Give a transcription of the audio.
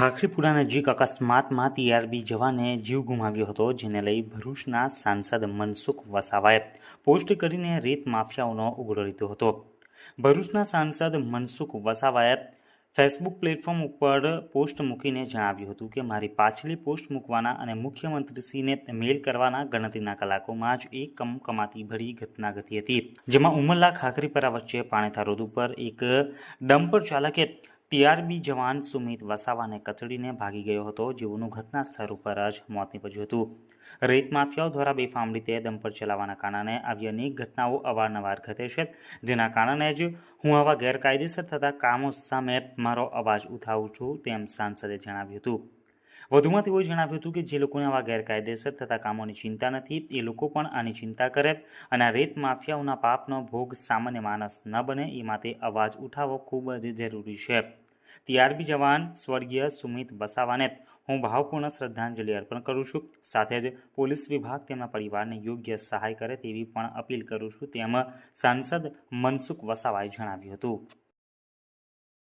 ખાખરીપુરા નજીક અકસ્માતમાં ટીઆરબી જવાને જીવ ગુમાવ્યો હતો, જેને લઈ ભરૂચના સાંસદ મનસુખ વસાવાએ પોસ્ટ કરીને રેત માફિયાઓનો ઉગડો લીધો હતો. ભરૂચના સાંસદ મનસુખ વસાવાએ ફેસબુક પ્લેટફોર્મ ઉપર પોસ્ટ મૂકીને જણાવ્યું હતું કે, મારી પાછલી પોસ્ટ મૂકવાના અને મુખ્યમંત્રીશ્રીને મેલ કરવાના ગણતરીના કલાકોમાં જ એક કમ કમાતી ભરી ઘટના ઘટી હતી. જેમાં ઉમરલા ખાખરીપરા વચ્ચે પાણીથા રોડ ઉપર એક ડમ્પર ચાલકે ટીઆરબી જવાન સુમિત વસાવાને કચડીને ભાગી ગયો હતો. જેઓનું ઘટના સ્થળ ઉપર જ મોત નીપજ્યું હતું. રેત માફિયાઓ દ્વારા બેફામ રીતે દંપર ચલાવવાના કારણે આવી અનેક ઘટનાઓ અવારનવાર ઘટે છે. જેના કારણે જ હું આવા ગેરકાયદેસર થતા કામો સામે મારો અવાજ ઉઠાવું છું તેમ સાંસદે જણાવ્યું હતું. વધુમાં તેઓએ જણાવ્યું હતું કે જે લોકોને આવા ગેરકાયદેસર થતા કામોની ચિંતા નથી, એ લોકો પણ આની ચિંતા કરે અને આ રેત માફિયાઓના પાપનો ભોગ સામાન્ય માણસ ન બને, એ માટે અવાજ ઉઠાવવો ખૂબ જ જરૂરી છે. ટીઆરબી જવાન સ્વર્ગીય સુમિત વસાવાને હું ભાવપૂર્ણ શ્રદ્ધાંજલિ અર્પણ કરું છું. સાથે જ પોલીસ વિભાગ તેમના પરિવારને યોગ્ય સહાય કરે તેવી પણ અપીલ કરું છું. તેમ સાંસદ મનસુખ વસાવાએ જણાવ્યું હતું.